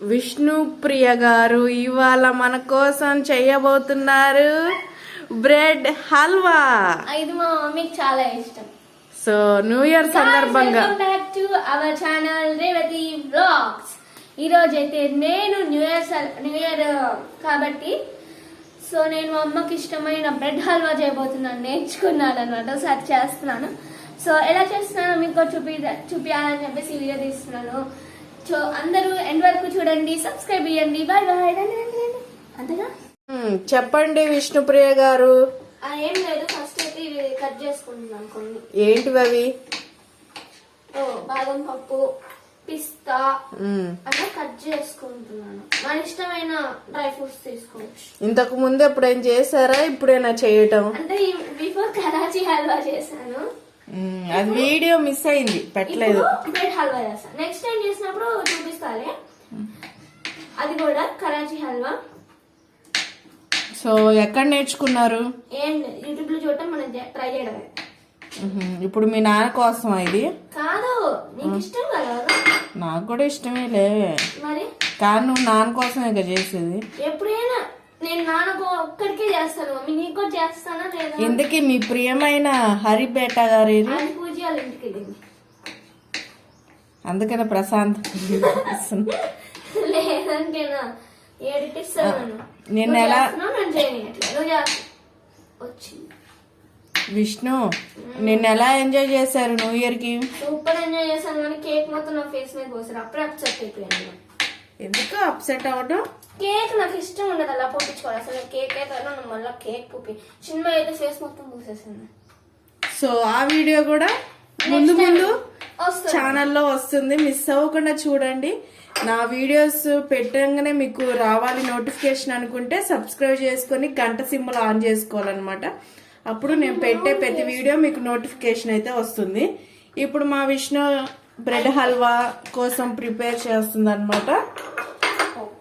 విష్ణుప్రియ గారు ఇవాళ మన కోసం చేయబోతున్నారు బ్రెడ్ హల్వా. ఇది మా మమ్మీకి చాలా ఇష్టం. సో న్యూ ఇయర్ సందర్భంగా. Back to our channel Revathi blogs ఈ రోజు అయితే నేను న్యూ ఇయర్ న్యూ ఇయర్ కాబట్టి సో నేను మా అమ్మకి ఇష్టమైన బ్రెడ్ హల్వా చేయబోతున్నాను నేర్చుకున్నాను అనమాట సో అది చేస్తున్నాను. సో ఎలా చేస్తున్నానో మీకు చూపి చూపించాలని చెప్పేసి ఈ వీడియో తీస్తున్నాను. సో అందరూ ఎండ్ వరకు చూడండి సబ్స్క్రైబ్ చేయండి. బాయ్ బాయ్ అంతేగా చెప్పండి విష్ణుప్రియ గారు. ఏం లేదు ఫస్ట్ అయితే ఇవి కట్ చేసుకుంటున్నాను కొన్ని. ఏంటివి అవి? ఓ బాదం పప్పు పిస్తా. అలా కట్ చేసుకుంటున్నాను. మన ఇష్టమైన డ్రై ఫ్రూట్స్ తీసుకోవచ్చు. ఇంతకు ముందు ఎప్పుడైనా చేశారా? ఇప్పుడైనా చేయటం? అంటే బిఫోర్ కరాచీ హల్వా చేశాను. అది వీడియో మిస్ అయింది పెట్టలేదు. బ్రెడ్ హల్వా చేస్తాను నెక్స్ట్ టైం చేసినప్పుడు చూపిస్తాలే. అది కూడా కరాచీ హల్వా. సో ఎక్కడ నేర్చుకున్నారు? ఏం యూట్యూబ్లో చూడటం మనం ట్రై చేయడమే. ఇప్పుడు మీ నాన్న కోసం ఇది? కాదు నీకు ఇష్టం కదా నాకు కూడా ఇష్టమేలే. మరి? కానీ నువ్వు నాన్న కోసమే ఇక చేసేది. ఎప్పుడైనా నేను నాన్నకు ఒక్కడికే చేస్తాను. మమ్మీ నీకు కూడా చేస్తానా లేదా? ఇందుకే మీ ప్రియమైన హరిపేట గారి ఆయన పూజ వాళ్ళ ఇంటికి వెళ్ళింది. అందుకనే ప్రశాంత్ లేదంటేనా? ఏడికి ఇస్తాను నిన్న ఎలా నేను చేయనియట్లే నువ్వు చేస్తా వచ్చింది. విష్ణు నిన్న ఎలా ఎంజాయ్ చేశారు న్యూ ఇయర్కి? సూపర్ ఎంజాయ్ చేశాను. కానీ కేక్ మొత్తం నా ఫేస్ మీద పోసారు. అప్పుడే అప్సెట్ అయిపోయాను ఎందుకు అప్సెట్ అవ్వడం కేక్ నాకు ఇష్టం ఉండదు అలా పొప్పించుకోవాలి అసలు కేక్ అయితే అలా నువ్వు మళ్ళీ కేక్ పుప్పి చిన్న అయితే ఫేస్ మొత్తం పూసేసింది సో ఆ వీడియో కూడా ముందు ముందు ఛానల్లో వస్తుంది. మిస్ అవ్వకుండా చూడండి. నా వీడియోస్ పెట్టగానే మీకు రావాలి నోటిఫికేషన్ అనుకుంటే సబ్స్క్రైబ్ చేసుకొని గంట సింబల్ ఆన్ చేసుకోవాలన్నమాట. అప్పుడు నేను పెట్టే ప్రతి వీడియో మీకు నోటిఫికేషన్ అయితే వస్తుంది. ఇప్పుడు మా విష్ణు బ్రెడ్ హల్వా కోసం ప్రిపేర్ చేస్తుంది అనమాట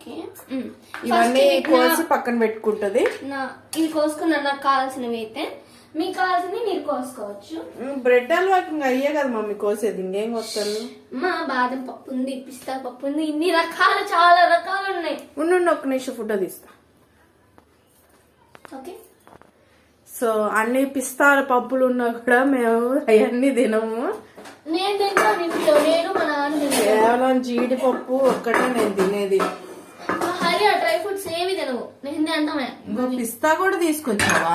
ఓకే? ఇవన్నీ కోసి పక్కన పెట్టుకుంటది. నా ఇది కోసుకున్నా నాకు కావాల్సినవి అయితే మీకు కావాల్సినవి మీరు కోసుకోవచ్చు. బ్రెడ్ హల్వా ఇంకా అయ్యే కదా మమ్మీ కోసేది ఇంకేం వస్తాను? మా బాదం పప్పు ఉంది పిస్తా పప్పు ఉంది ఇన్ని రకాలు చాలా రకాలు ఉన్నాయి. ఉండు ఒక్క నిమిషం ఫోటో తీస్తా ఓకే? సో అన్ని పిస్తాల పప్పులు ఉన్నా కూడా మేము అవన్నీ తినము. నేను తింటాను నేను మా నాన్న కేవలం జీడిపప్పు ఒక్కటే నేను తినేది. హరి ఆ డ్రై ఫ్రూట్స్ ఏవి తినవు. తింటామే ఇంకో పిస్తా కూడా తీసుకొచ్చావా?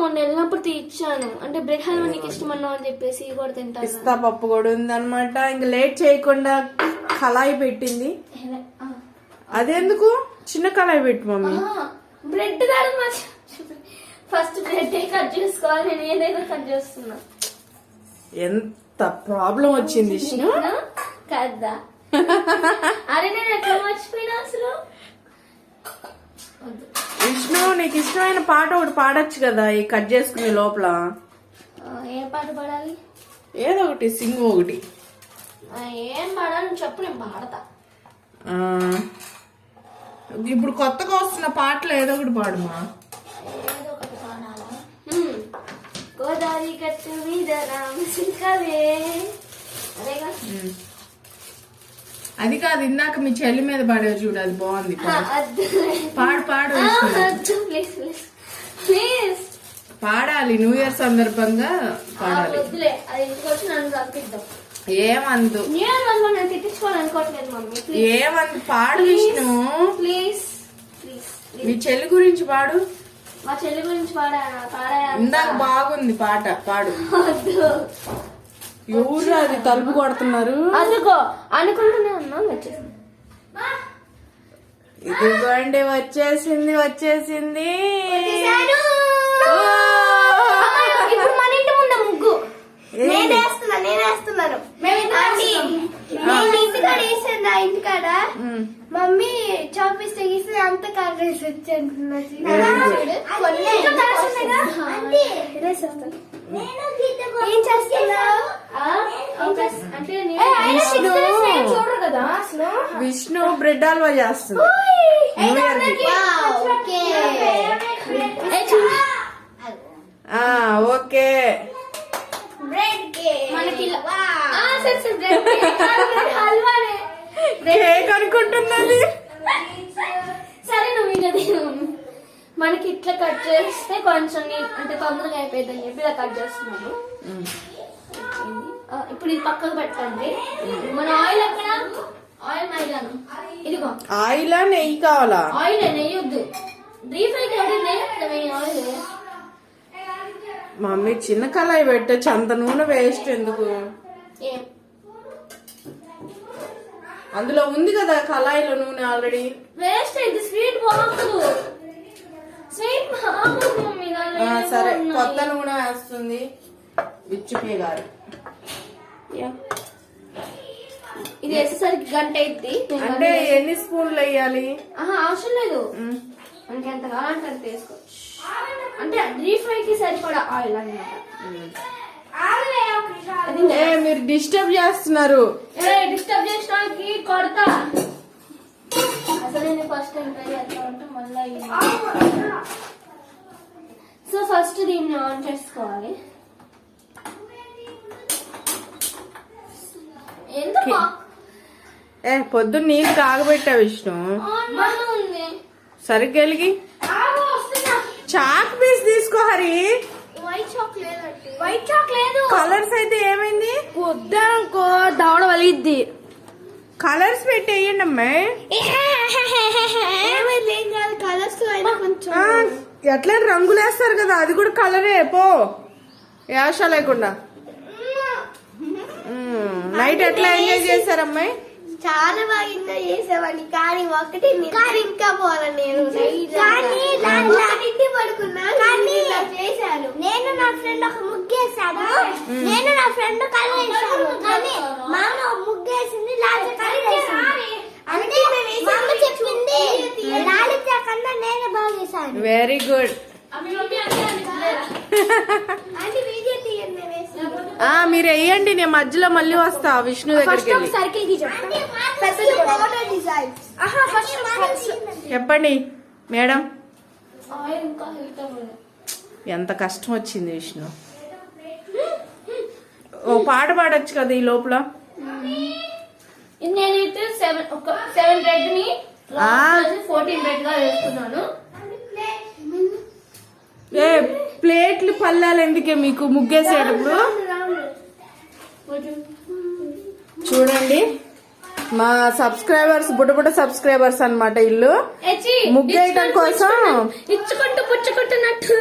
మొన్న వెళ్ళినప్పుడు తీర్చాను. అంటే బ్రెడ్ హల్వా నీకు ఇష్టం అన్నావు అని చెప్పేసి ఇవి కూడా తింటాను. పిస్తా పప్పు కూడా ఉందన్నమాట. ఇంక లేట్ చేయకుండా కళాయి పెట్టింది. అదెందుకు? చిన్న కళాయి పెట్టు మమ్మీ. బ్రెడ్ మా ఫస్ట్ బ్రెడ్ కట్ చేసుకోవాలి? నేను ఏదైనా కట్ చేస్తున్నా. ఎంత ప్రాబ్లం వచ్చింది? కదా. అరే నేను ఎట్లా మర్చిపోయినా అసలు. విష్ణు నీకు ఇష్టమైన పాట ఒకటి పాడొచ్చు కదా ఈ కట్ చేసుకునే లోపల. ఏ పాట పాడాలి? ఏదో ఒకటి సింగ్ ఒకటి. ఏం పాడాలి? చెప్పు నేను పాడతా. ఇప్పుడు కొత్తగా వస్తున్న పాటలు ఏదో ఒకటి పాడుమా. గోదావరి గట్టు మీద రామశిల్కవే అదేగా? అది కాదు ఇందాక మీ చెల్లి మీద పాడేవి చూడు అది బాగుంది. పాడు. పాడు పాడాలి న్యూ ఇయర్ సందర్భంగా పాడాలి. ఏమందు? ఏమందు? పాడు విష్ణు. ప్లీజ్ మీ చెల్లి గురించి పాడు. మా చెల్లి గురించి పాడా పాడా ఇందాక బాగుంది పాట పాడు. ఎవరు అది తలుపు కొడుతున్నారు? అందుకో అనుకుంటూనే ఉన్నాం వచ్చేసింది ఇదిగోండి వచ్చేసింది వచ్చేసింది! ఇప్పుడు మన ఇంటి ముందు ముగ్గు. ఏంది? నేను వేస్తున్నా. ఇంటికాడ. మమ్మీ అంత ఏం చేస్తున్నావు? విష్ణు. బ్రెడ్ హల్వా చేస్తుంది న్యూ ఇయర్కి ఓకే ఏ, చూడు. ఆ, ఓకే బ్రెడ్ కేక్ మనకి ఇలా- ఆ, సరే, సరే, బ్రెడ్ కేక్ కాదు, బ్రెడ్ హల్వానే కేక్ అనుకుంటున్నది. సరే నువ్వు ఇంకా తిను. మనకి ఇట్లా కట్ చేస్తే కొంచెం అంటే తొందరగా అయిపోయింది అని చెప్పి ఇలా కట్ చేస్తున్నాను. ఇప్పుడు ఇది పక్కకు పెట్టండి. మన ఆయిల్ ఎక్కడ? ఆయిల్ మైదాను ఇదిగో. ఆయిల్ నెయ్యి కావాలా? ఆయిల్ నెయ్యొద్దు డీప్ ఫ్రైకి ఎవరి నెయ్యి ఆయిల్. మమ్మీ చిన్న కళాయి పెట్టచ్చు అంత నూనె వేస్ట్ ఎందుకు? ఏం అందులో ఉంది కదా కళాయిలో నూనె ఆల్రెడీ వేస్ట్ ఇది స్వీట్ ఏమో సరే. కొత్త నూనె వేస్తుంది. విచ్చుపే గారు. ఇది వేసేసరికి గంట అయింది అంటే ఎన్ని స్పూన్లు వేయాలి? ఆహా అవసరం లేదు. మనకి ఎంత కావాలంటే అంత వేసుకోవచ్చు అంటే డీప్ ఫ్రై కి సరిపడా ఆయిల్ అన్నమాట. అది ఏ మీరు డిస్టర్బ్ చేస్తున్నారు. ఏ డిస్టర్బ్ చేసడానికి కొడతా. అసలు నేను ఫస్ట్ మళ్ళీ సో ఫస్ట్ దీన్ని ఆన్ చేసుకోవాలి. ఎందుకు? ఏ పొద్దున్న నీళ్ళు కాగబెట్టా విష్ణు. సరిగ్గా. చాక్ పీస్ తీసుకో హరి. వైట్ చాక్లెట్ అంటే వైట్ చాక్ లేదు కలర్స్ అయితే ఏమైంది? వద్దనుకో దవడ వలిద్ది. కలర్స్ పెట్టి వేయండి అమ్మాయి ఏమైంది? ఏం కాదు కలర్స్ అయినా కొంచెం. ఎట్లా రంగులు వేస్తారు కదా అది కూడా కలరే పో. యాష లేకుండా. నైట్ ఎట్లా ఎంజాయ్ చేశారు అమ్మాయి? చాలా బాగా చేసేవాడిని. కానీ ఒకటి కానీ ఇంకా పోవాలి నేను. కానీ ఒకటింటి పడుకున్నా కానీ చేశాను. నేను నా ఫ్రెండ్ ఒక ముగ్గేసాను నేను నా ఫ్రెండ్ కళ్ళు వేసాను కానీ మామ ముగ్గేసింది మా అమ్మ చెప్పింది లాలిత కన్నా నేను బాగా చేశాను. వెరీ గుడ్ మీరు వేయండి నేను మధ్యలో మళ్ళీ వస్తా విష్ణు దగ్గరికి చెప్పండి మేడం. ఎంత కష్టం వచ్చింది విష్ణు. ఓ పాట పాడొచ్చు కదా ఈ లోపల? ఇది నేనైతే సెవెన్ ఒక సెవెన్ బ్రెడ్ని ఆ. ఫోర్టీన్గా వేసుకున్నాను. ఏ ప్లేట్లు పల్లాలు ఎందుకే మీకు ముగ్గేసేటప్పుడు? చూడండి. మా సబ్స్క్రైబర్స్ బుడ్డ బుడ్డ సబ్స్క్రైబర్స్ అన్నమాట ఇల్లు. ముగ్గేయటం ఇచ్చుకుంటూ కోసం పుచ్చుకుంటూ- ఇచ్చుకుంటూ పుచ్చుకుంటున్నట్టు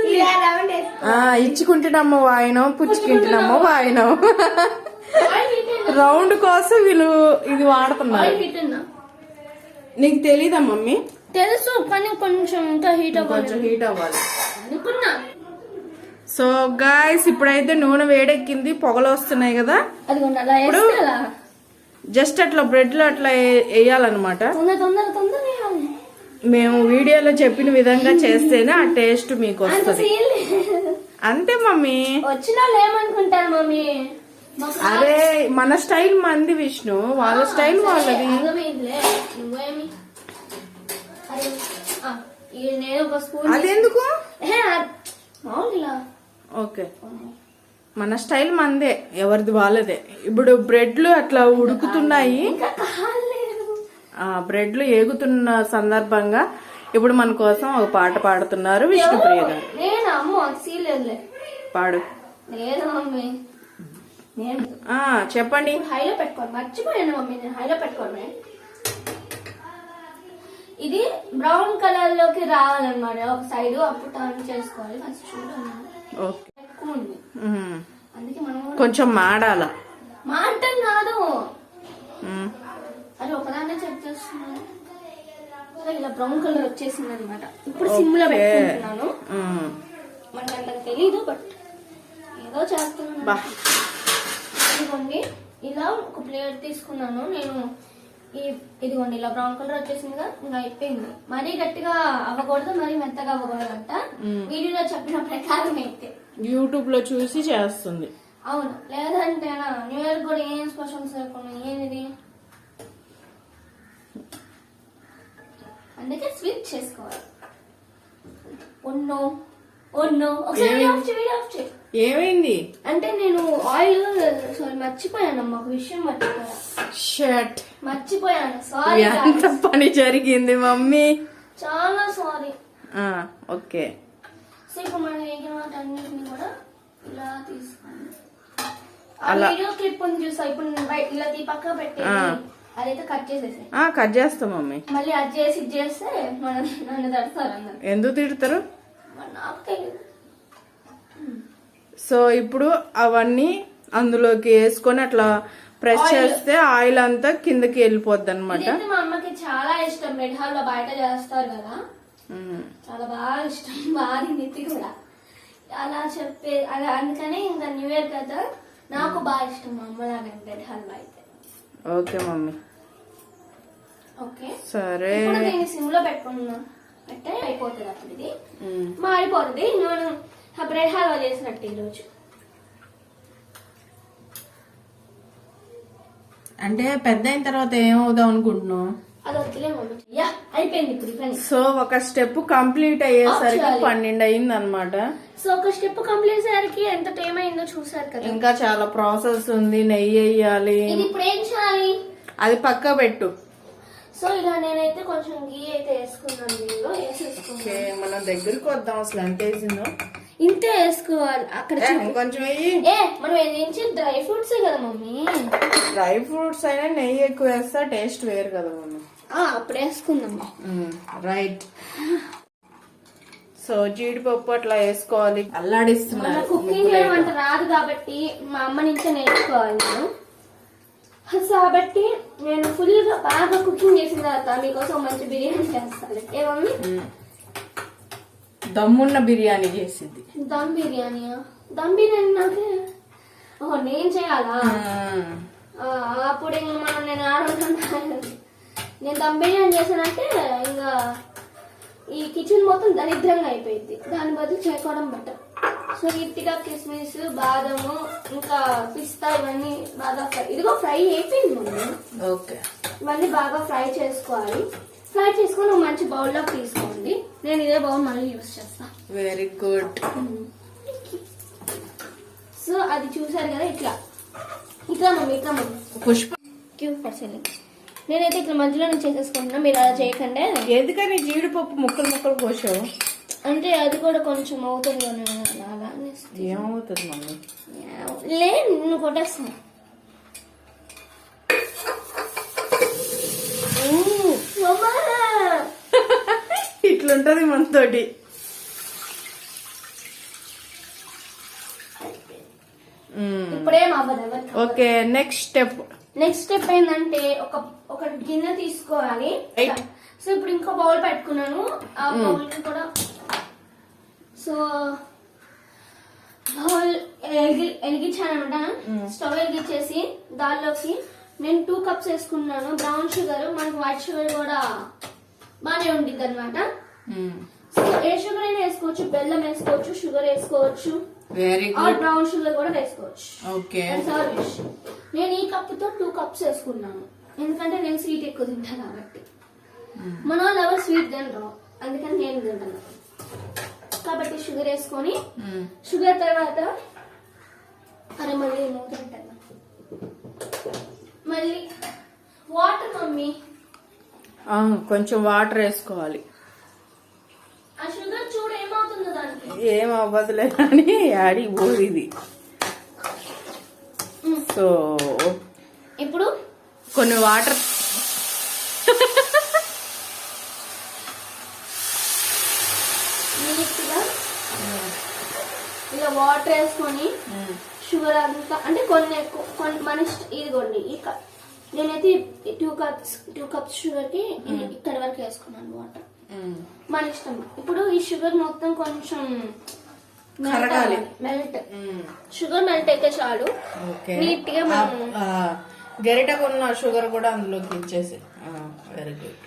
రౌండ్ ఆ ఇచ్చుకుంటున్నమ్మ వాయినం పుచ్చుకుంటున్నమ్మ వాయినం? రౌండ్ కోసం వీళ్ళు ఇది వాడుతున్నారు? నీకు తెలీదా మమ్మీ? తెలుసు కానీ కొంచెం ఇంకా హీట్ కొంచెం అవ్వాలి హీట్ అవ్వాలి. అనుకున్నా. సో గాయస్ ఇప్పుడైతే నూనె వేడెక్కింది పొగలు వస్తున్నాయి కదా. ఇప్పుడు- జస్ట్ అట్లా బ్రెడ్లో అట్లా వేయాలన్నమాట. మేము వీడియోలో చెప్పిన విధంగా చేస్తేనే ఆ టేస్ట్ మీకు వస్తుంది. అంతే మమ్మీ. ఏమనుకుంటారు మమ్మీ? అరే మన స్టైల్ మంది విష్ణు. వాళ్ళ స్టైల్ వాళ్ళది. నేను ఒక స్పూన్ అదెందుకు? ఓకే. మన స్టైల్ మందే ఎవరిది వాళ్ళదే. ఇప్పుడు బ్రెడ్లు అట్లా ఉడుకుతున్నాయి. బ్రెడ్లు ఏగుతున్న సందర్భంగా ఇప్పుడు మన కోసం ఒక పాట పాడుతున్నారు విష్ణుప్రియ గారు. పాడు. చెప్పండి. హైలో పెట్టుకోను మర్చిపోయాను మమ్మీ నేను హైలో పెట్టుకోను ఇది బ్రౌన్ కలర్లోకి రావాలన్నమాట. ఒక సైడ్ అప్పుడు టర్న్ చేసుకోవాలి. ఫస్ట్ చూడండి. ఎక్కువ ఉంది. అందుకే మనం కొంచెం మాడాల? మాటం కాదు. అది ఒకదాన్నే చెక్ చేస్తున్నాను. ఇలా బ్రౌన్ కలర్ వచ్చేసింది అనమాట ఇప్పుడు సిమ్లో పెట్టుకుంటున్నాను. మనకు అంతకు తెలీదు బట్ ఏదో చేస్తున్నాను. ఇలా ఒక ప్లేట్ తీసుకున్నాను. నేను ఈ ఇదిగోండి ఇలా బ్రౌన్ కలర్ వచ్చేసిందిగా ఇంకా అయిపోయింది. మరీ గట్టిగా అవ్వకూడదు మరీ మెత్తగా అవ్వకూడదు అంట వీడియోలో చెప్పిన ప్రకారం అయితే. యూట్యూబ్లో చూసి చేస్తుంది. అవును. లేదంటే న్యూ ఇయర్ కూడా ఏం స్పెషల్స్ లేకుండా ఏంది అందుకే స్విచ్ చేసుకోవాలి. ఒన్నో ఒన్నో ఒకసారి ఆఫ్ చేయి ఆఫ్ చేయి. ఏమైంది? అంటే నేను ఆయిల్ సారీ మర్చిపోయాను అమ్మ ఒక విషయం మర్చిపోయా. షట్ మర్చిపోయాను. సారీ ఎంత పని జరిగింది మమ్మీ? చాలా సారీ ఓకే. సో ఇప్పుడు మనం వేగిన వాటన్నిటిని కూడా ఇలా తీసుకోండి. అలా. వీడియో క్లిప్ ఉంది చూసా ఇప్పుడు ఇలా తీ పక్క పెట్టేది. ఆ. అదైతే కట్ చేసేసి కట్ చేస్తా మమ్మీ. మళ్ళీ అది చేసి ఇది చేస్తే మనం నన్ను తడతారు ఎందుకు తిడతారు? నాకు తెలియదు సో ఇప్పుడు అవన్నీ అందులోకి వేసుకొని అట్లా ప్రెస్. చేస్తే ఆయిల్ అంతా కిందకి వెళ్ళిపోద్ది అనమాట మా అమ్మకి చాలా ఇష్టం. రెడ్ హాల్లో బయట చేస్తారు కదా. చాలా బాగా ఇష్టం. బాగా నిత్తి కూడా. అలా చెప్పే అలా అందుకనే ఇంకా న్యూ ఇయర్ కదా. నాకు బాగా ఇష్టం మా అమ్మ లాగా రెడ్ హల్వా అయితే. Okay mummy. ఓకే. సరే. సిమ్లో పెట్టుకున్నాం. అంటే అయిపోతుంది అప్పుడు ఇది. ఇంకా మనం బ్రెడ్ హల్వా చేసినట్టు ఈరోజు. అంటే పెద్ద అయిన తర్వాత ఏమవుదాం అనుకుంటున్నావు? అది వద్దులే మమ్మీ యా అయిపోయింది ఇప్పుడు పని సో ఒక స్టెప్ కంప్లీట్ అయ్యేసరికి Actually. పన్నెండు అయింది అనమాట సో ఒక స్టెప్ కంప్లీట్ అయ్యేసరికి ఎంత టైం అయిందో చూసారు కదా. ఇంకా చాలా ప్రాసెస్ ఉంది నెయ్యి వేయాలి. ఇది ఇప్పుడు ఏం చేయాలి? అది పక్క పెట్టు. సో ఇలా నేనైతే కొంచెం గీ అయితే వేసుకున్నాను దీనిలో ఓకే మనం దగ్గరికి వద్దాం అసలు ఎంత వేసిందో. ఇంతే వేసుకోవాలి. అక్కడ వెయ్యి ఏ మనం ఏంచి డ్రై ఫ్రూట్స్ కదా మమ్మీ. డ్రై ఫ్రూట్స్ అయినా నెయ్యి ఎక్కువ వేస్తా టేస్ట్ వేరు కదా మమ్మీ. అప్పుడు వేసుకుందాం. రైట్. సో జీడిపప్పు అట్లా వేసుకోవాలి. మన అల్లాడిస్తున్నారు కుకింగ్ చేయడం అంత రాదు కాబట్టి మా అమ్మ నుంచే నేర్చుకోవాలి నేను. కాబట్టి నేను ఫుల్గా బాగా కుకింగ్ చేసిన తర్వాత మీకోసం మంచి బిర్యానీ చేస్తాను. ఏ మమ్మీ? మ్మ్. దమ్మున్న బిర్యానీ చేసింది. దమ్ బిర్యానీయా? దమ్ బిర్యానీ నాకే? ఓహో నేను చేయాలా? అప్పుడు ఇంక మనం నేను ఆడుకుంటాను నేను దమ్ బిర్యానీ చేశానంటే ఇంకా ఈ కిచెన్ మొత్తం దరిద్రంగా అయిపోయింది. దాని బదులు చేసుకోవడం బెటర్. సో నీట్గా కిస్మిస్ బాదము ఇంకా పిస్తా ఇవన్నీ బాగా ఫ్రై ఇదిగో ఫ్రై అయిపోయింది ఓకే. ఇవన్నీ బాగా ఫ్రై చేసుకోవాలి. ఫ్రై చేసుకొని మంచి బౌల్లోకి తీసుకోండి. నేను ఇదే బౌల్ మళ్ళీ యూస్ చేస్తాను వెరీ గుడ్ సో అది చూసారు కదా ఇట్లా. ఇట్లా మమ్మీ ఇట్లా మమ్మీ. పుష్ప. క్యూ నేనైతే ఇట్లా మధ్యలో నేను చేసేసుకుంటున్నా. మీరు అలా చేయకండి. ఎందుకని జీడిపప్పు ముక్కలు ముక్కలు కోసావు? అంటే అది కూడా కొంచెం అవుతుంది అలా. ఏమవుతుంది మమ్మీ? లే నువ్వు కొట్టేస్తాను. ఇట్లుంటది మనతోటి. Okay next step next step ఏంటంటే ఒక ఒక గిన్నె తీసుకోవాలి. సో ఇప్పుడు ఇంకో బౌల్ పెట్టుకున్నాను. ఆ బౌల్ కూడా సో బౌల్ వెలిగించాను అనమాట స్టవ్ వెలిగించేసి దానిలోకి నేను టూ కప్స్ వేసుకున్నాను. బ్రౌన్ షుగర్ మనకి వైట్ షుగర్ కూడా బాగానే ఉండిద్ది అనమాట సో ఏ షుగర్ అయినా వేసుకోవచ్చు బెల్లం వేసుకోవచ్చు షుగర్ వేసుకోవచ్చు. Very or good brown sugar కూడా వేసుకోవచ్చు. Okay wish. నేను ఈ కప్పుతో టూ కప్స్ వేసుకున్నాను. ఎందుకంటే నేను స్వీట్ ఎక్కువ తింటాను కాబట్టి. మన వాళ్ళు ఎవరు స్వీట్ తినరు అందుకని నేను తింటాను. కాబట్టి షుగర్ వేసుకొని షుగర్ తర్వాత అరే మళ్ళీ మూత పెట్టాను మళ్ళీ వాటర్ మమ్మీ. కొంచెం వాటర్ వేసుకోవాలి. ఏం అవ్వదులే అని యాడి మ్మ్. సో ఇప్పుడు? కొన్ని వాటర్ ఇలా వాటర్ వేసుకొని షుగర్ అంతా అంటే కొన్ని ఎక్కువ కొన్ని మన ఇదిగోండి ఈ కప్ నేనైతే టూ కప్స్ టూ కప్స్ షుగర్కి ఇక్కడ వరకు వేసుకున్నాను వాటర్ మన ఇష్టం. ఇప్పుడు ఈ షుగర్ మొత్తం కొంచెం. మెల్ట్ షుగర్ మెల్ట్ అయితే చాలు. నీట్గా మనం ఉన్న షుగర్ కూడా అందులోకి ఇచ్చేసి. వెరీ గుడ్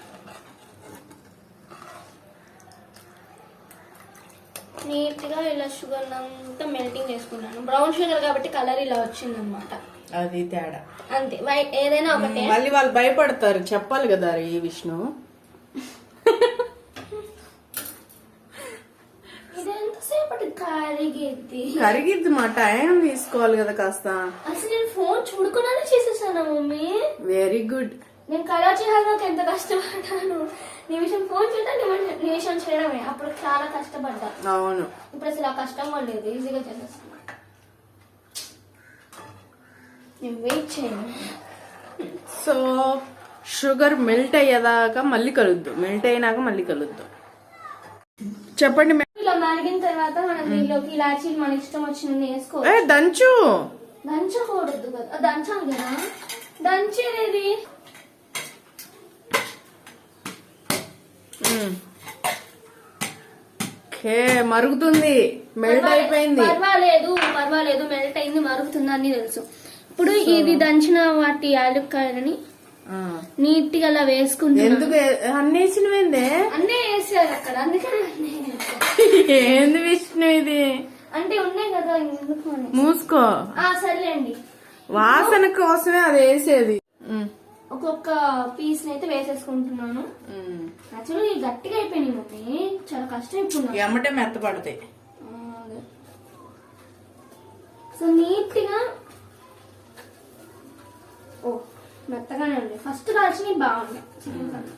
నీట్గా ఇలా షుగర్ అంతా మెల్టింగ్ చేసుకున్నాను. బ్రౌన్ షుగర్ కాబట్టి కలర్ ఇలా వచ్చింది అనమాట అది తేడా. అంతే. ఏదైనా ఒకటే. మళ్ళీ వాళ్ళు భయపడతారు. చెప్పాలి కదా ఈ విష్ణు. కరిగిద్ది? కరిగిద్ది మా టైం తీసుకోవాలి కదా కాస్త. అసలు నేను ఫోన్ చూడకుండానే చేసేసాను మమ్మీ? వెరీ గుడ్ నేను కరాచీ హల్వాకి ఎంత కష్టపడ్డాను. నిమిషం ఫోన్ చూడటం నిమిషం చేయడమే. అప్పుడు చాలా కష్టపడ్డా. అవును. ఇప్పుడు అసలు ఆ కష్టం లేదు. ఈజీగా చేసేస్తాను నేను వెయిట్ చేయను. సో షుగర్ మెల్ట్ అయ్యేదాకా మళ్ళీ కలుద్దు. మెల్ట్ అయినాక మళ్ళీ కలుద్దు. చెప్పండి ఇలా మరిగిన తర్వాత మనం దీనిలోకి ఇలాచీలు మన ఇష్టం వచ్చినవి ఏ వేసుకోవచ్చు దంచు. దంచకూడదు కదా. ఆ, దంచాలి కదా. దంచేది ఓకే మరుగుతుంది. మెల్ట్ అయిపోయింది. పర్వాలేదు పర్వాలేదు. మెల్ట్ అయింది మరుగుతుంది అని తెలుసు. ఇప్పుడు ఇది దంచిన వాటి యాలుక్కాయలని. నీట్గా అలా వేసుకుంటున్నాను ఎందుకు? అన్ని వేసినవేందే? అన్నీ వేసారు అక్కడ అందుకని. ఏంది విష్ణు ఇది? అంటే ఉన్నాయి కదా ఎందుకు మూసుకో. ఆ సర్లేండి. వాసన కోసమే అది వేసేది. ఒక్కొక్క పీస్ అయితే వేసేసుకుంటున్నాను. ఇవి గట్టిగా అయిపోయినాయి మమ్మీ. చాలా కష్టం ఇప్పుడు. ఎమ్మటే మెత్తపడతాయి. సో నీట్గా ఓ మెత్తగానే ఉంది. ఫస్ట్ కాల్చినవి బాగున్నాయి చికెన్ కన్నా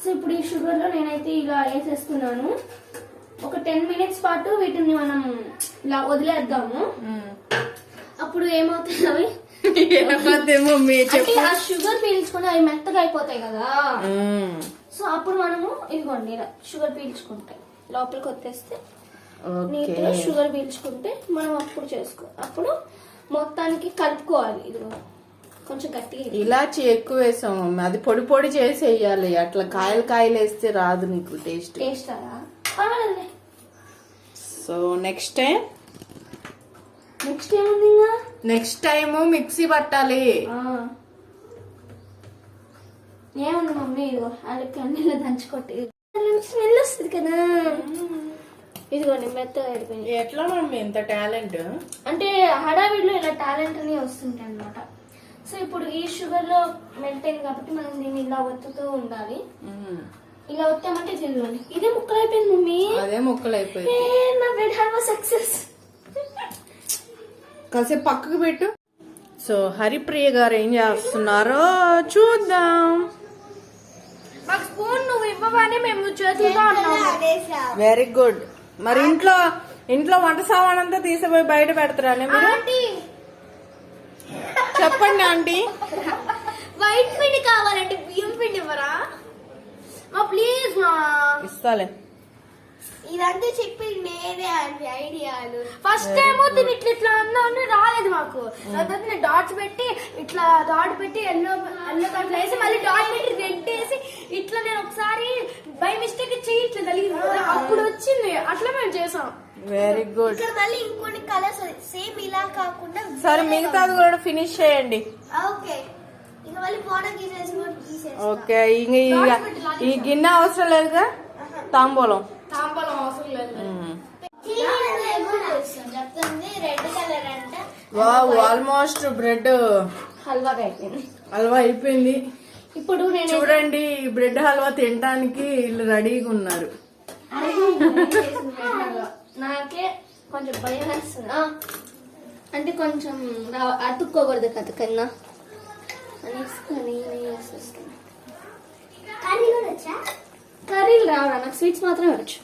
సో ఇప్పుడు ఈ షుగర్లో నేనైతే ఇలా వేసేస్తున్నాను. ఒక టెన్ మినిట్స్ పాటు వీటిని మనం ఇలా వదిలేద్దాము. అప్పుడు ఏమవుతాయి అవి? ఏమవుతుంది మమ్మీ అంటే చెప్పు ఆ షుగర్ పీల్చుకొని అవి మెత్తగా అయిపోతాయి కదా. సో అప్పుడు మనము ఇదిగోండి ఇలా షుగర్ పీల్చుకుంటాయి లోపలికి వచ్చేస్తే ఓకే. గా షుగర్ పీల్చుకుంటే మనం అప్పుడు చేసుకో అప్పుడు మొత్తానికి కలుపుకోవాలి ఇదిగో. కొంచెం గట్టిగా. ఇలాచి ఎక్కువ వేసాం మమ్మీ అది పొడి పొడి చేసి వేయాలి అట్లా కాయలు కాయలు వేస్తే రాదు నీకు టేస్ట్. టేస్ట్ అలా పర్వాలేదులే. సో నెక్స్ట్ టైం నెక్స్ట్ ఏముంది ఇంకా? నెక్స్ట్ టైం మిక్సీ పట్టాలి. ఏముంది మమ్మీ? ఇదిగో వాళ్ళకి అన్ని దంచుకొట్టి స్మెల్ వస్తుంది కదా. ఇదిగోండి మెత్తగా అయిపోయింది. ఎట్లా మమ్మీ ఇంత టాలెంట్? అంటే హడావిడిలో ఇలా టాలెంట్ అని వస్తుంటాయి అనమాట సో ఇప్పుడు ఈ షుగర్లో మెల్ట్ అయింది కాబట్టి మనం దీన్ని ఇలా ఒత్తుతూ ఉండాలి. ఇలా ఒత్తామంటే తెలియండి ఇదే ముక్కలు అయిపోయింది మమ్మీ. అదే ముక్కలు ఏ, అయిపోయింది నా బ్రెడ్ హల్వా సక్సెస్. కాసేపు పక్కకు పెట్టు. సో హరిప్రియ గారు ఏం చేస్తున్నారో చూద్దాం. మాకు స్పూన్ నువ్వు ఇవ్వగానే మేము చేతులతో వెరీ గుడ్ మరి ఇంట్లో ఇంట్లో వంట సామాన్ అంతా తీసిపోయి బయట పెడతారా మీరు? చెప్పండి ఆంటీ. వైట్ పిండి కావాలంటే బియ్యం పిండి ఇవ్వరా? మా ప్లీజ్ మా. ఇస్తాలే. ఇదంతా చెప్పి నేనే అండి ఐడియాలు. ఫస్ట్ టైం దీన్ని ఇట్లా ఇట్లా అన్నా అని రాలేదు మాకు. తర్వాత నేను డాట్స్ పెట్టి ఇట్లా డాట్ పెట్టి ఎల్లో ఎల్లో దాంట్లో వేసి మళ్ళీ డాట్ పెట్టి రెడ్ వేసి ఇట్లా నేను ఒకసారి బై మిస్టేక్ చెయ్యి ఇట్లా తగిలింది అప్పుడు వచ్చింది. అట్లా మేము చేసాం. వెరీ గుడ్ ఇక్కడ మళ్ళీ ఇంకొన్ని కలర్స్ సేమ్ ఇలా కాకుండా సరే మిగతాది కూడా ఫినిష్ చేయండి. ఓకే. ఓకే ఇంక ఈ గిన్నె అవసరం లేదుగా తాంబూలం. తాంబలం అవసరం లేదు మ్మ్. చెప్తుంది రెడ్ కలర్ అంట వావ్ ఆల్మోస్ట్ బ్రెడ్ హల్వాగా అయిపోయింది. హల్వా అయిపోయింది. ఇప్పుడు నేను చూడండి బ్రెడ్ హల్వా తినడానికి వీళ్ళు రెడీగా ఉన్నారు. నాకే కొంచెం భయం వేస్తుంది. ఆ, అంటే కొంచెం అతుక్కోకూడదు కదా కన్నా. అనేసుకొని వచ్చా కర్రీలు రావడా నాకు స్వీట్స్ మాత్రమే వచ్చు.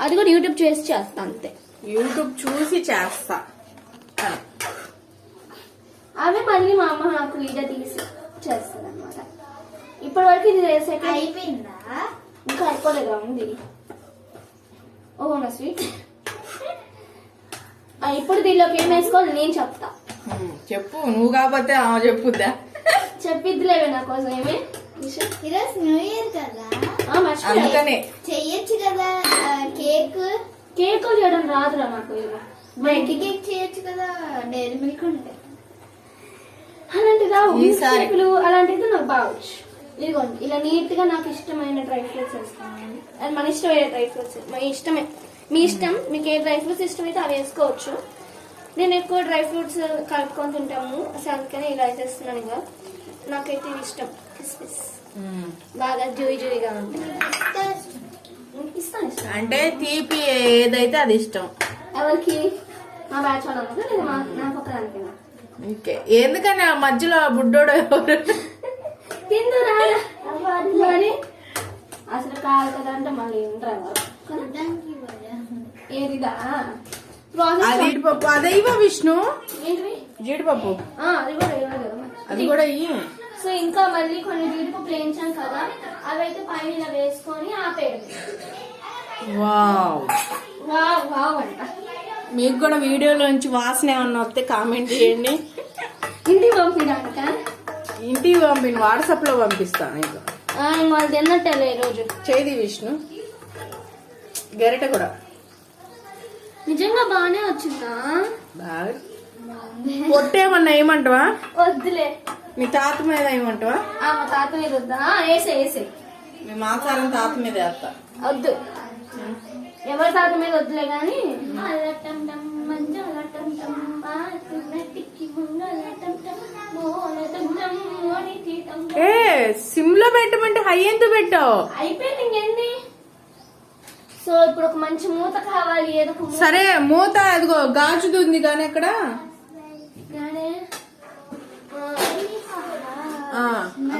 అది కూడా యూట్యూబ్ చేసి చేస్తా అంతే. యూట్యూబ్ చూసి చేస్తా. అవి మళ్ళీ మా అమ్మ నాకు వీడియో తీసి చేస్తుంది అనమాట ఇప్పటి వరకు ఇది సెకండ్ అయిపోయిందా? ఇంకా అయిపోలేదా ఉంది? ఓ నా స్వీట్. ఆ, ఇప్పుడు దీనిలోకి ఏం వేసుకోవాలి నేను చెప్తా. చెప్పు నువ్వు కాకపోతే చెప్పుద్దా? చెప్పిద్దిలేవే నా కోసం ఏమి? ఈరోజు న్యూ ఇయర్ కదా? అందుకనే. చెయ్యొచ్చు కదా కేక్. కేక్ చేయడం రాదురా నాకు ఇలా బయట కేక్ చేయొచ్చు కదా డైరీ మిల్క్ ఉంటాయి అలాంటిది. కేకులు అలాంటిది నాకు బాగొచ్చు ఇదిగోండి ఇలా నీట్గా నాకు ఇష్టమైన డ్రై ఫ్రూట్స్ వేస్తాను అది మన ఇష్టమైన డ్రై ఫ్రూట్స్. మీ ఇష్టమే. మీ ఇష్టం మీకు ఏ డ్రై ఫ్రూట్స్ ఇష్టమైతే అవి వేసుకోవచ్చు. నేను ఎక్కువ డ్రై ఫ్రూట్స్ కలుపుకొని తింటాము. అసలు అందుకని ఇలా వేసేస్తున్నాను ఇక నాకైతే ఇష్టం. కిస్మిస్. బాగా జూయి జూయిగా ఇస్తాను అంటే తీపి ఏదైతే అది ఇష్టం. ఎవరికి? మా బ్యాచ్ వాళ్ళకి లేదా మా నా పక్కన ఓకే. ఎందుకని ఆ మధ్యలో బుడ్డోడు ఎవరు? తిందు అసలు కాదు కదా అంటే మళ్ళీ ఉంటారు ఏదిదా జీడిపప్పు. అదే ఇవ్వ విష్ణు. జీడిపప్పు. అది కూడా. అది కూడా ఇయ్యి. సో ఇంకా మళ్ళీ కొన్ని జీడిపప్పు వేయించాం కదా అవైతే పైన ఇలా వేసుకొని ఆపేయడం. వావ్. వావ్ వావ్ అంట. మీకు కూడా వీడియోలోంచి వాసన ఏమన్నా వస్తే కామెంట్ చేయండి. ఇంటికి పంపించడానిక ఇంటికి పంపిన వాట్సాప్లో పంపిస్తాను వాళ్ళు తిన్నట్టే ఈరోజు చేది విష్ణు. గరిట కూడా. నిజంగా బాగానే వచ్చిందా? బాగా. పొట్టేమన్నా ఏమంటావా? వద్దులే. మీ తాత మీద ఏమంటావా? ఆ మా తాత మీద వద్దా వేసే వేసే. మీ మాసారం తాత మీద వేస్తా. వద్దు. ఎవరి తాత మీద వద్దులే కానీ. ఏ సిమ్లో పెట్టమంటే హై ఎందుకు పెట్టావు? అయిపోయింది ఇంకేంది సో ఇప్పుడు ఒక మంచి మూత కావాలి ఏదో సరే మూత అదిగో గాజుది కానీ అక్కడ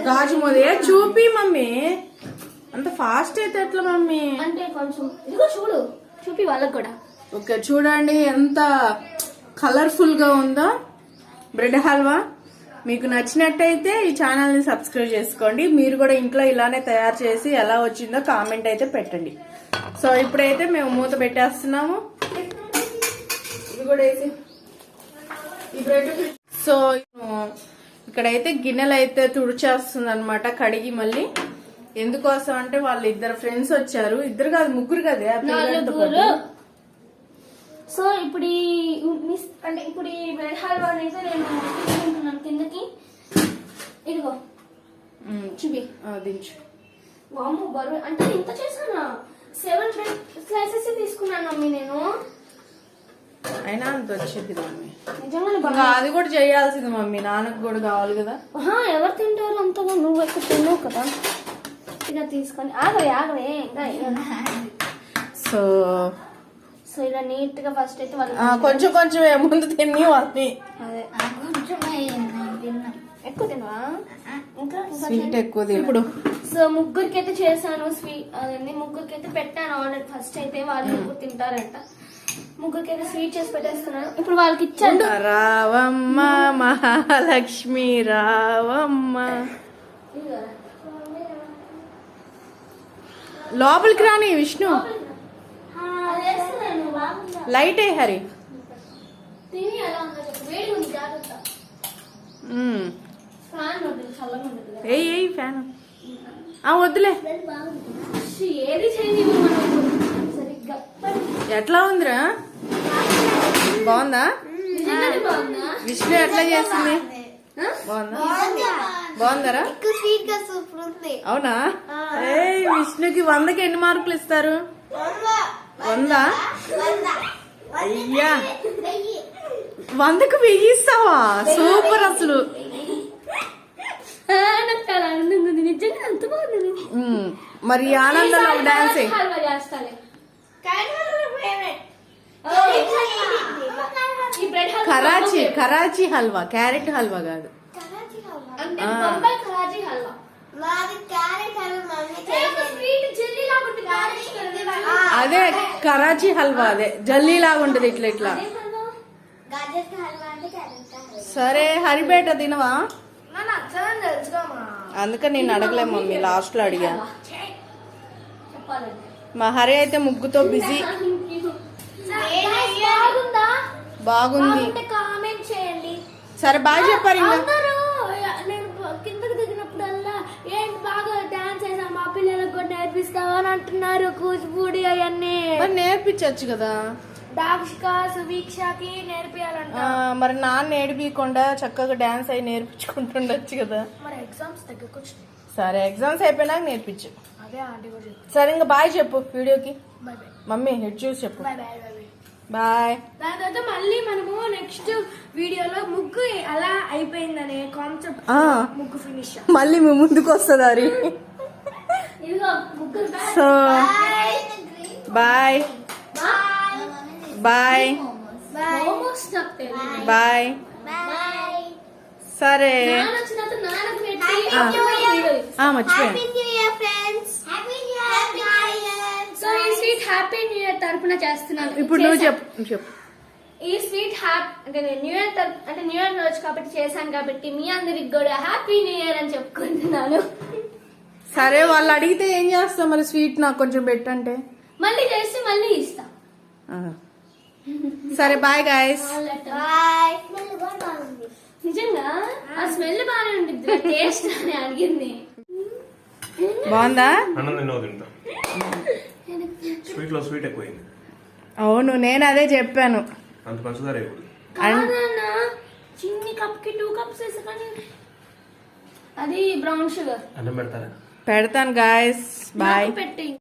గాజు ఏ చూపి మమ్మీ? అంత ఫాస్ట్ అయితే ఎట్లా మమ్మీ? అంటే కొంచెం ఇదిగో చూడు చూపి వాళ్ళకి కూడా. ఓకే చూడండి ఎంత కలర్ఫుల్గా ఉందో. బ్రెడ్ హల్వా మీకు నచ్చినట్టయితే ఈ ఛానల్ని సబ్స్క్రైబ్ చేసుకోండి. మీరు కూడా ఇంట్లో ఇలానే తయారు చేసి ఎలా వచ్చిందో కామెంట్ అయితే పెట్టండి. సో ఇప్పుడైతే మేము మూత పెట్టేస్తున్నాము. ఇది కూడా వేసి. ఈ బ్రెడ్ సో ఇక్కడైతే గిన్నెలు అయితే తుడిచేస్తుంది అనమాట కడిగి మళ్ళీ. ఎందుకోసం అంటే వాళ్ళ ఇద్దరు ఫ్రెండ్స్ వచ్చారు. ఇద్దరు కాదు ముగ్గురు కదా. సో ఇప్పుడు మిస్ అంటే ఇప్పుడు ఈ బ్రెడ్ హల్వా అయితే నేను తీసుకుంటున్నాను కిందకి. ఇదిగో. చూపి. దించు. వాము బరువు. అంటే ఇంత చేశానా? సెవెన్ బ్రెడ్ స్లైసెస్ తీసుకున్నాను మమ్మీ నేను. అయినా అంత వచ్చింది మమ్మీ. ఇంకా అది కూడా చేయాల్సింది మమ్మీ. నాన్నకు కూడా కావాలి కదా. ఎవరు తింటారు అంతగా? నువ్వు ఎక్కువ తిన్నావు కదా. ఇలా తీసుకొని ఆగవే ఆగవే ఇంకా సో సో ఇలా నీట్గా ఫస్ట్ అయితే వాళ్ళు కొంచెం కొంచెం ముందు తిని వాళ్ళని అదే. ఎక్కువ తినవా? ఇంకా స్వీట్ ఎక్కువ ఇప్పుడు సో ముగ్గురికి అయితే చేశాను స్వీట్ అదండి ముగ్గురికి అయితే పెట్టాను ఆర్డర్ ఫస్ట్ అయితే వాళ్ళు ముగ్గురు తింటారంట. ముగ్గురికి అయితే స్వీట్ చేసి పెట్టేస్తున్నాను. ఇప్పుడు వాళ్ళకి ఇచ్చాను. రావమ్మ మహాలక్ష్మి రావమ్మ. లోపలికి రాని విష్ణు? లైట్ ఏ హరి. ఉమ్. ఫ్యాన్ వద్దులే. ఏది ఎట్లా ఉందిరా? బాగుందా? విష్ణు ఎట్లా చేసింది? ఆ? బాగుందా? బాగుందరా? అవునా? ఏ విష్ణుకి వందకి ఎన్ని మార్కులు ఇస్తారు? వందా. అయ్యా. వందకు వెయ్యి ఇస్తావా? సూపర్ అసలు. మరి ఈ ఆనందంలో ఒక డాన్స్ కరాచీ కరాచీ. హల్వా క్యారెట్ హల్వా కాదు. అంటే ఆ. బొంబాయి కరాచీ హల్వా. మాది carrot halwa mummy sweet jelly లాగా ఉంటుంది గార్నిష్ కదా. అదే కరాచీ హల్వా అదే జల్లీ లాగా ఉంటది ఇట్లా ఇట్లా. సరే హరిపేట తినవా. అందుకని నేను అడగలే మమ్మీ లాస్ట్లో అడిగా చెప్పాలండి మా హరి అయితే ముగ్గుతో బిజీ. బాగుందా? సరే బాగా చెప్పారు ఇంకా. కిందకి దిగినప్పుడల్లా ఏంటి బాగా డాన్స్ చేసా మా పిల్లలకు కూడా నేర్పిస్తావా? అని అంటున్నారు కూచిపూడి అవన్నీ. మరి నేర్పించచ్చు కదా. సువీక్షకి నేర్పియాలంట. మరి నాన్న నేర్పించకుండా చక్కగా డాన్స్ అయి నేర్పించుకుంటుండొచ్చు కదా. మరి ఎగ్జామ్స్ దగ్గరకు సరే ఎగ్జామ్స్ అయిపోయినాక నేర్పించు. సరే ఇంకా బాయ్ చెప్పు వీడియోకి. మమ్మీ హెడ్ చూసి చెప్పు. బాయ్. దాని తర్వాత మళ్ళీ మనము నెక్స్ట్ వీడియోలో ముగ్గు ఎలా అయిపోయిందనే కాన్సెప్ట్ ముగ్గు ఫినిష్ మళ్ళీ మీ ముందుకు వస్తుంది హరి. ఇదిగో ముగ్గురు సో బాయ్. బాయ్. బాయ్. సరే. నాన్న వచ్చినంత నాన్నకు పెట్టి ఆ. అప్పుడు వీడియో ఆ, మర్చిపోయాను happy new year friends happy new year so ఈ స్వీట్ హ్యాపీ న్యూ ఇయర్ తరపున చేస్తున్నాను. ఇప్పుడు నువ్వు. చెప్పు చెప్పు. ఈ స్వీట్ హ్యాపీ అంటే నేను న్యూ ఇయర్ తరపు అంటే న్యూ ఇయర్ రోజు కాబట్టి చేశాను కాబట్టి మీ అందరికి కూడా హ్యాపీ న్యూ ఇయర్ అని చెప్పుకుంటున్నాను. సరే వాళ్ళు అడిగితే ఏం చేస్తావు మరి స్వీట్ నాకు కొంచెం పెట్టంటే? మళ్ళీ చేసి మళ్ళీ ఇస్తా. సరే బాయ్ గాయస్ బాయ్ నిజంగా? ఆ స్మెల్ బాగానే ఉంటుంది టేస్ట్ అని అడిగింది. బాగుందా? స్వీట్లో స్వీట్ ఎక్కువైంది. అవును నేను అదే చెప్పాను. అంత పంచదార ఇవ్వదు కాదన్నా చిన్ని కప్కి టూ కప్స్ వేసా కానీ అది బ్రౌన్ షుగర్ అన్నం పెడతారా? పెడతాను గాయస్ బాయ్ పెట్టి